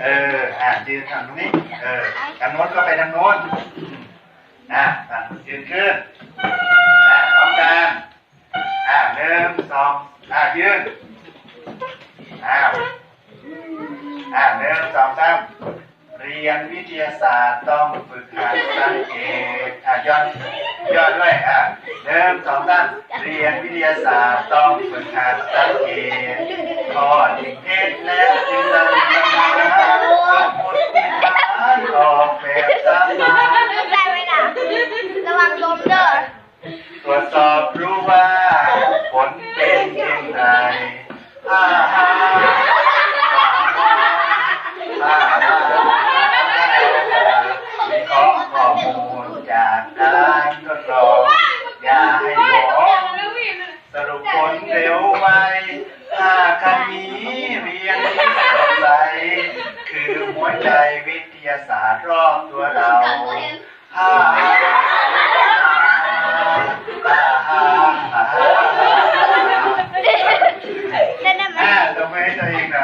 เออ อะยืนทางตรงนี้ เออทางโน้นก็ไปทางโน้นอะอะยืนขึ้น อะพร้อมกัน อะหนึ่งสองอะยืนอ้าวอะหนึ่งสองสามเรียนวิทยาศาสตร์ต้องฝึกหัดสังเกตอะย้อนย้อนด้วยอะหนึ่งสองสามเรียนวิทยาศาสตร์ต้องฝึกหัดสังเกตข้อที่เห็นแล้วจึงนำมาสมุดที่บ้านออกแบบสมา เข้าใจไหมนะระวังล้มเด้อ ตรวจสอบรู้ว่าผลเป็นยังไงอ่าฮะอ่าฮะวิเคราะห์ข้อมูลจากการทดลองอย่าให้หลงสรุปผลเร็วไวถ้าคันนี้เรียนที่สดใสคือหัวใจวิทยาศาสตร์รอบตัวเราฮ่าฮ่าฮ่าฮ่า เล่น